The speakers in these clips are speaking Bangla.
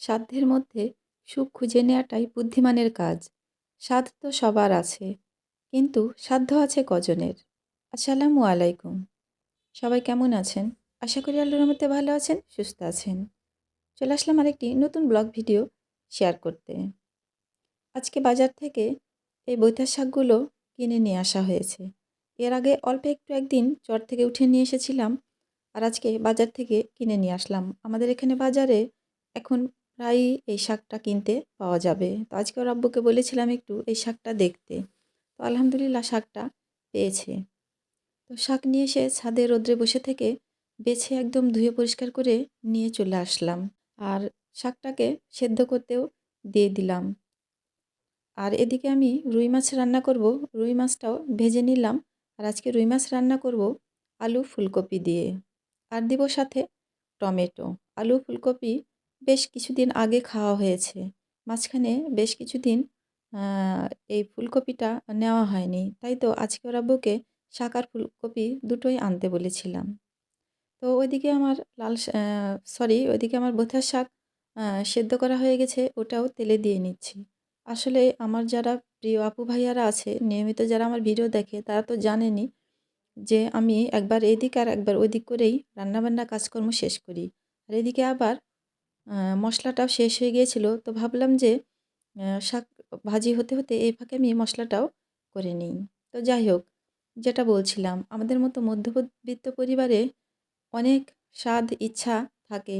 সাধ্যের মধ্যে সুখ খুঁজে নেওয়াটাই বুদ্ধিমানের কাজ। সাধ তো সবার আছে, কিন্তু সাধ্য আছে কজনের? আসসালামু আলাইকুম। সবাই কেমন আছেন? আশা করি আল্লাহর মধ্যে ভালো আছেন, সুস্থ আছেন। চলে আসলাম আরেকটি নতুন ব্লগ ভিডিও শেয়ার করতে। আজকে বাজার থেকে এই বৈথার শাকগুলো কিনে নিয়ে আসা হয়েছে। এর আগে অল্প একটু একদিন চর থেকে উঠে নিয়ে এসেছিলাম, আর আজকে বাজার থেকে কিনে নিয়ে আসলাম। আমাদের এখানে বাজারে এখন প্রায়ই এই শাকটা কিনতে পাওয়া যাবে। তো আজকে ওর আব্বুকে বলেছিলাম একটু এই শাকটা দেখতে। তো আলহামদুলিল্লাহ শাকটা পেয়েছে। তো শাক নিয়ে এসে ছাদে রোদ্রে বসে থেকে বেছে একদম ধুয়ে পরিষ্কার করে নিয়ে চলে আসলাম। আর শাকটাকে সেদ্ধ করতেও দিয়ে দিলাম। আর এদিকে আমি রুই মাছ রান্না করব। রুই মাছটাও ভেজে নিলাম। আর আজকে রুই মাছ রান্না করব আলু ফুলকপি দিয়ে। আর দিব সাথে টমেটো। আলু ফুলকপি বেশ কিছুদিন আগে খাওয়া হয়েছে। মাঝখানে বেশ কিছুদিন এই ফুলকপিটা নেওয়া হয়নি। তাই তো আজকে ওরা বুকে শাক আর ফুলকপি দুটোই আনতে বলেছিলাম। তো ওইদিকে আমার লাল সরি ওইদিকে আমার বোথার শাক সেদ্ধ করা হয়ে গেছে, ওটাও তেলে দিয়ে নিচ্ছি। আসলে আমার যারা প্রিয় আপু ভাইয়ারা আছে, নিয়মিত যারা আমার ভিডিও দেখে, তারা তো জানেনি যে আমি একবার এদিক আর একবার ওইদিক করেই রান্নাবান্না কাজকর্ম শেষ করি। আর এদিকে আবার মশলাটাও শেষ হয়ে গিয়েছিল। তো ভাবলাম যে শাক ভাজি হতে হতে এই ফাঁকে আমি মশলাটাও করে নিই। তো যাই হোক, যেটা বলছিলাম, আমাদের মতো মধ্যবিত্ত পরিবারে অনেক স্বাদ ইচ্ছা থাকে।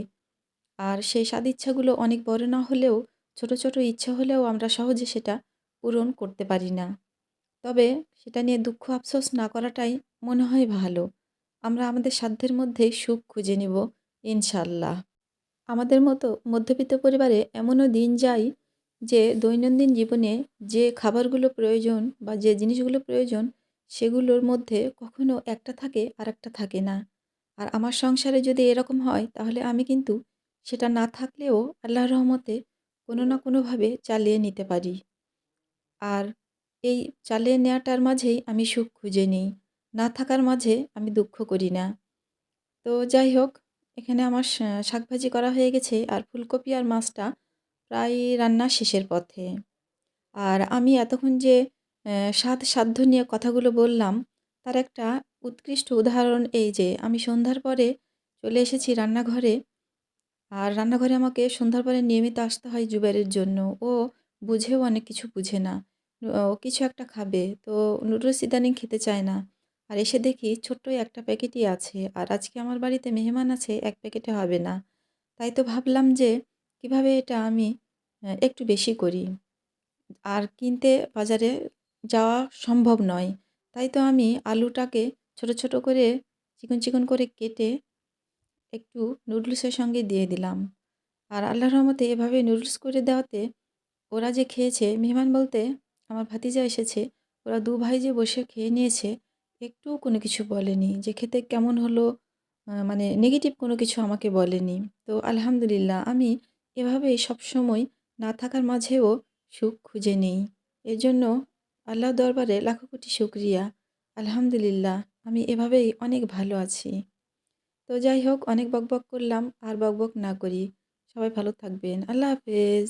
আর সেই স্বাদ ইচ্ছাগুলো অনেক বড় না হলেও, ছোট ছোট ইচ্ছা হলেও আমরা সহজে সেটা পূরণ করতে পারি না। তবে সেটা নিয়ে দুঃখ আফসোস না করাটাই মনে হয় ভালো। আমরা আমাদের সাধ্যের মধ্যেই সুখ খুঁজে নিব, ইনশাল্লাহ। আমাদের মতো মধ্যবিত্ত পরিবারে এমনও দিন যায় যে দৈনন্দিন জীবনে যে খাবারগুলো প্রয়োজন বা যে জিনিসগুলো প্রয়োজন, সেগুলোর মধ্যে কখনো একটা থাকে আর একটা থাকে না। আর আমার সংসারে যদি এরকম হয়, তাহলে আমি কিন্তু সেটা না থাকলেও আল্লাহর রহমতে কোনো না কোনোভাবে চালিয়ে নিতে পারি। আর এই চালিয়ে নেওয়াটার মাঝেই আমি সুখ খুঁজে নিই। না থাকার মাঝে আমি দুঃখ করি না। তো যাই হোক এখানে আমার শাকভাজি করা হয়ে গেছে আর ফুলকপি আর মাছটা প্রায় রান্না শেষের পথে। আর আমি এতক্ষণ যে স্বাদ সাধ্য নিয়ে কথাগুলো বললাম, তার একটা উৎকৃষ্ট উদাহরণ এই যে, আমি সন্ধ্যার পরে চলে এসেছি রান্নাঘরে। আর রান্নাঘরে আমাকে সন্ধ্যার পরে নিয়মিত আসতে হয় জুবাইরের জন্য। ও বুঝেও অনেক কিছু বুঝে না। ও কিছু একটা খাবে, তো নুডলস ইদানিং খেতে চায় না। আর এসে দেখি ছোট্ট একটা প্যাকেটই আছে। আর আজকে আমার বাড়িতে মেহমান আছে, এক প্যাকেটে হবে না। তাই তো ভাবলাম যে, কীভাবে এটা আমি একটু বেশি করি? আর কিনতে বাজারে যাওয়া সম্ভব নয়। তাই তো আমি আলুটাকে ছোট ছোট করে, চিকন চিকন করে কেটে একটু নুডলসের সঙ্গে দিয়ে দিলাম। আর আল্লাহর রহমতে এভাবে নুডলস করে দেওয়াতে ওরা যে খেয়েছে, মেহমান বলতে আমার ভাতিজা এসেছে, ওরা দু ভাই যে বসে খেয়ে নিয়েছে একটুও কোনো কিছু বলেনি। যে খেতে কেমন হলো মানে নেগেটিভ কোনো কিছু আমাকে বলেনি। তো আলহামদুলিল্লাহ, আমি এভাবেই সবসময় না থাকার মাঝেও সুখ খুঁজে নেই। এজন্য আল্লাহ দরবারে লাখো কোটি শুক্রিয়া। আলহামদুলিল্লাহ, আমি এভাবেই অনেক ভালো আছি। তো যাই হোক, অনেক বকবক করলাম, আর বকবক না করি। সবাই ভালো থাকবেন। আল্লাহ হাফেজ।